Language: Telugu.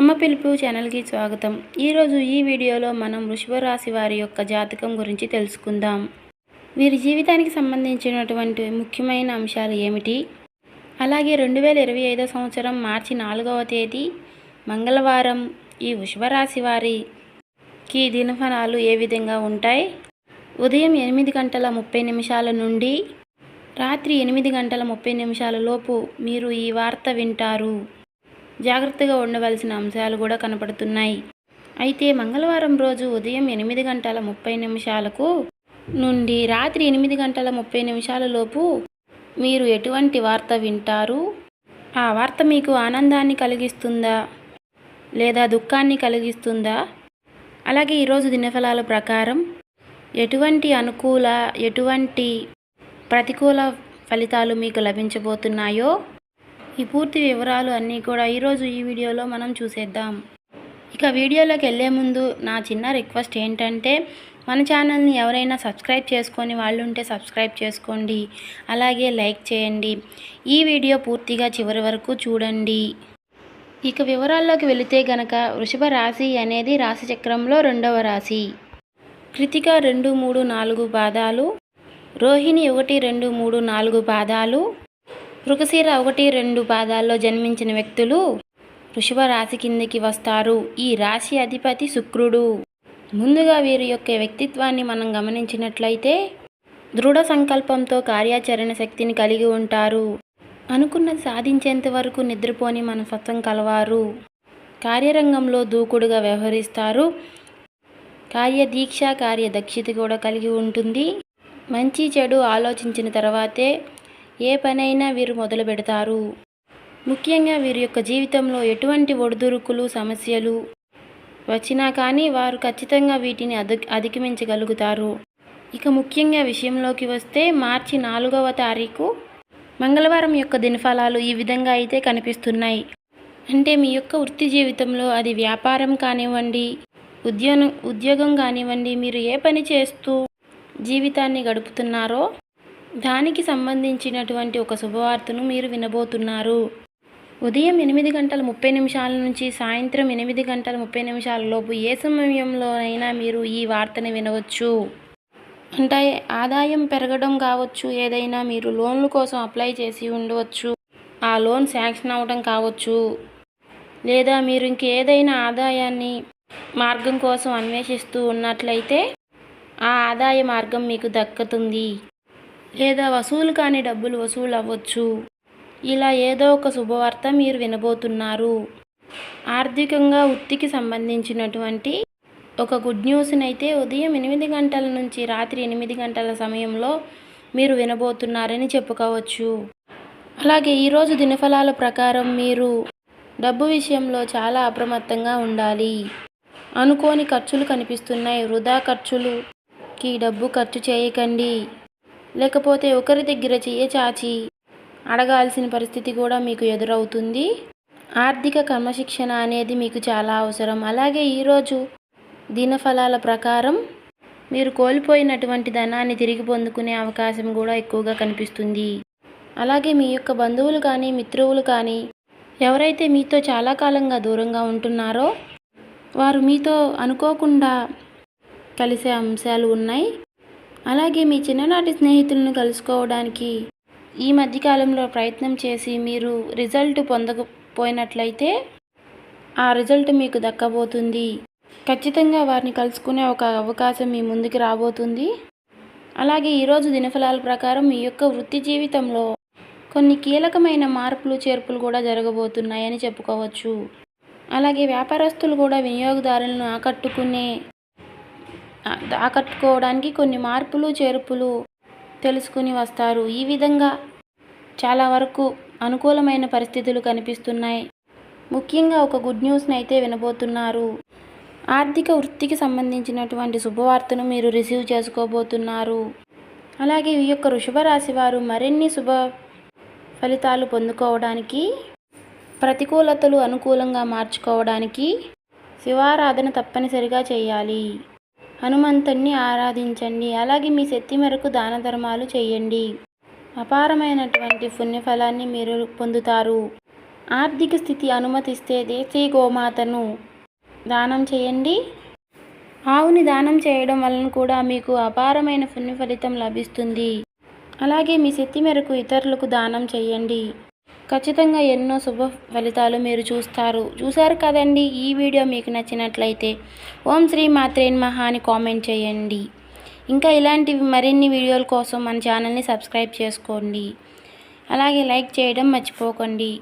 అమ్మ పిలుపు ఛానల్కి స్వాగతం. ఈరోజు ఈ వీడియోలో మనం వృషభ రాశి వారి యొక్క జాతకం గురించి తెలుసుకుందాం. వీరి జీవితానికి సంబంధించినటువంటి ముఖ్యమైన అంశాలు ఏమిటి? అలాగే రెండు వేల ఇరవై ఐదో సంవత్సరం మార్చి నాలుగవ తేదీ మంగళవారం ఈ వృషభ రాశి వారికి దినఫలాలు ఏ విధంగా ఉంటాయి? ఉదయం ఎనిమిది గంటల ముప్పై నిమిషాల నుండి రాత్రి ఎనిమిది గంటల ముప్పై నిమిషాల లోపు మీరు ఈ వార్త వింటారు. జాగ్రత్తగా ఉండవలసిన అంశాలు కూడా కనపడుతున్నాయి. అయితే మంగళవారం రోజు ఉదయం ఎనిమిది గంటల ముప్పై నిమిషాలకు నుండి రాత్రి ఎనిమిది గంటల ముప్పై నిమిషాల లోపు మీరు ఎటువంటి వార్త వింటారు? ఆ వార్త మీకు ఆనందాన్ని కలిగిస్తుందా? లేదా దుఃఖాన్ని కలిగిస్తుందా? అలాగే ఈరోజు దినఫలాల ప్రకారం ఎటువంటి అనుకూల ఎటువంటి ప్రతికూల ఫలితాలు మీకు లభించబోతున్నాయో ఈ పూర్తి వివరాలు అన్నీ కూడా ఈరోజు ఈ వీడియోలో మనం చూసేద్దాం. ఇక వీడియోలోకి వెళ్ళే ముందు నా చిన్న రిక్వెస్ట్ ఏంటంటే మన ఛానల్ని ఎవరైనా సబ్స్క్రైబ్ చేసుకొని వాళ్ళు ఉంటే సబ్స్క్రైబ్ చేసుకోండి. అలాగే లైక్ చేయండి. ఈ వీడియో పూర్తిగా చివరి వరకు చూడండి. ఇక వివరాల్లోకి వెళితే గనక వృషభ రాశి అనేది రాశి చక్రంలో రెండవ రాశి. కృతిక రెండు మూడు నాలుగు పాదాలు రోహిణి ఒకటి రెండు మూడు నాలుగు పాదాలు మృగశీర ఒకటి రెండు పాదాల్లో జన్మించిన వ్యక్తులు వృషభ రాశి కిందికి వస్తారు. ఈ రాశి అధిపతి శుక్రుడు. ముందుగా వీరి యొక్క వ్యక్తిత్వాన్ని మనం గమనించినట్లయితే దృఢ సంకల్పంతో కార్యాచరణ శక్తిని కలిగి ఉంటారు. అనుకున్నది సాధించేంత వరకు నిద్రపోని మనస్తత్వం కలవారు. కార్యరంగంలో దూకుడుగా వ్యవహరిస్తారు. కార్యదీక్ష కార్యదక్షత కూడా కలిగి ఉంటుంది. మంచి చెడు ఆలోచించిన తర్వాతే ఏ పనైనా వీరు మొదలు పెడతారు. ముఖ్యంగా వీరి యొక్క జీవితంలో ఎటువంటి ఒడిదురుకులు సమస్యలు వచ్చినా కానీ వారు ఖచ్చితంగా వీటిని అధి అధిగమించగలుగుతారు. ఇక ముఖ్యంగా విషయంలోకి వస్తే మార్చి నాలుగవ తారీఖు మంగళవారం యొక్క దినఫలాలు ఈ విధంగా అయితే కనిపిస్తున్నాయి. అంటే మీ యొక్క వృత్తి జీవితంలో అది వ్యాపారం కానివ్వండి ఉద్యోగం ఉద్యోగం కానివ్వండి మీరు ఏ పని చేస్తూ జీవితాన్ని గడుపుతున్నారో దానికి సంబంధించినటువంటి ఒక శుభవార్తను మీరు వినబోతున్నారు. ఉదయం ఎనిమిది గంటల ముప్పై నిమిషాల నుంచి సాయంత్రం ఎనిమిది గంటల ముప్పై నిమిషాల లోపు ఏ సమయంలోనైనా మీరు ఈ వార్తని వినవచ్చు. అంటే ఆదాయం పెరగడం కావచ్చు ఏదైనా మీరు లోన్ల కోసం అప్లై చేసి ఉండవచ్చు. ఆ లోన్ శాంక్షన్ అవ్వడం కావచ్చు. లేదా మీరు ఇంకేదైనా ఆదాయాన్ని మార్గం కోసం అన్వేషిస్తూ ఉన్నట్లయితే ఆ ఆదాయ మార్గం మీకు దక్కుతుంది. లేదా వసూలు కాని డబ్బులు వసూలు అవ్వచ్చు. ఇలా ఏదో ఒక శుభవార్త మీరు వినబోతున్నారు. ఆర్థికంగా వృత్తికి సంబంధించినటువంటి ఒక గుడ్ న్యూస్ని అయితే ఉదయం ఎనిమిది గంటల నుంచి రాత్రి ఎనిమిది గంటల సమయంలో మీరు వినబోతున్నారని చెప్పుకోవచ్చు. అలాగే ఈరోజు దినఫలాల ప్రకారం మీరు డబ్బు విషయంలో చాలా అప్రమత్తంగా ఉండాలి. అనుకోని ఖర్చులు కనిపిస్తున్నాయి. వృధా ఖర్చులుకి డబ్బు ఖర్చు చేయకండి. లేకపోతే ఒకరి దగ్గర చెయ్యి చాచి అడగాల్సిన పరిస్థితి కూడా మీకు ఎదురవుతుంది. ఆర్థిక క్రమశిక్షణ అనేది మీకు చాలా అవసరం. అలాగే ఈరోజు దినఫలాల ప్రకారం మీరు కోల్పోయినటువంటి ధనాన్ని తిరిగి పొందుకునే అవకాశం కూడా ఎక్కువగా కనిపిస్తుంది. అలాగే మీ యొక్క బంధువులు కానీ మిత్రువులు కానీ ఎవరైతే మీతో చాలా కాలంగా దూరంగా ఉంటున్నారో వారు మీతో అనుకోకుండా కలిసే అంశాలు ఉన్నాయి. అలాగే మీ చిన్ననాటి స్నేహితులను కలుసుకోవడానికి ఈ మధ్యకాలంలో ప్రయత్నం చేసి మీరు రిజల్ట్ పొందకపోయినట్లయితే ఆ రిజల్ట్ మీకు దక్కబోతుంది. ఖచ్చితంగా వారిని కలుసుకునే ఒక అవకాశం మీ ముందుకు రాబోతుంది. అలాగే ఈరోజు దినఫలాల ప్రకారం మీ యొక్క వృత్తి జీవితంలో కొన్ని కీలకమైన మార్పులు చేర్పులు కూడా జరగబోతున్నాయని చెప్పుకోవచ్చు. అలాగే వ్యాపారస్తులు కూడా వినియోగదారులను ఆకట్టుకునే ఆకట్టుకోవడానికి కొన్ని మార్పులు చేర్పులు తెలుసుకుని వస్తారు. ఈ విధంగా చాలా వరకు అనుకూలమైన పరిస్థితులు కనిపిస్తున్నాయి. ముఖ్యంగా ఒక గుడ్ న్యూస్ని అయితే వినబోతున్నారు. ఆర్థిక వృత్తికి సంబంధించినటువంటి శుభవార్తను మీరు రిసీవ్ చేసుకోబోతున్నారు. అలాగే ఈ యొక్క వృషభరాశి వారు మరిన్ని శుభ ఫలితాలు పొందుకోవడానికి ప్రతికూలతలు అనుకూలంగా మార్చుకోవడానికి శివారాధన తప్పనిసరిగా చేయాలి. హనుమంతుణ్ణి ఆరాధించండి. అలాగే మీ శక్తి మేరకు దాన ధర్మాలు చేయండి. అపారమైనటువంటి పుణ్యఫలాన్ని మీరు పొందుతారు. ఆర్థిక స్థితి అనుమతిస్తే దేశీ గోమాతను దానం చేయండి. ఆవుని దానం చేయడం వలన కూడా మీకు అపారమైన పుణ్య ఫలితం లభిస్తుంది. అలాగే మీ శక్తి మేరకు ఇతరులకు దానం చేయండి. ఖచ్చితంగా ఎన్నో శుభ ఫలితాలు మీరు చూస్తారు. చూసారు కదండి? ఈ వీడియో మీకు నచ్చినట్లయితే ఓం శ్రీ మాత్రేన్ మహా అని కామెంట్ చేయండి. ఇంకా ఇలాంటివి మరిన్ని వీడియోల కోసం మన ఛానల్ని సబ్స్క్రైబ్ చేసుకోండి. అలాగే లైక్ చేయడం మర్చిపోకండి.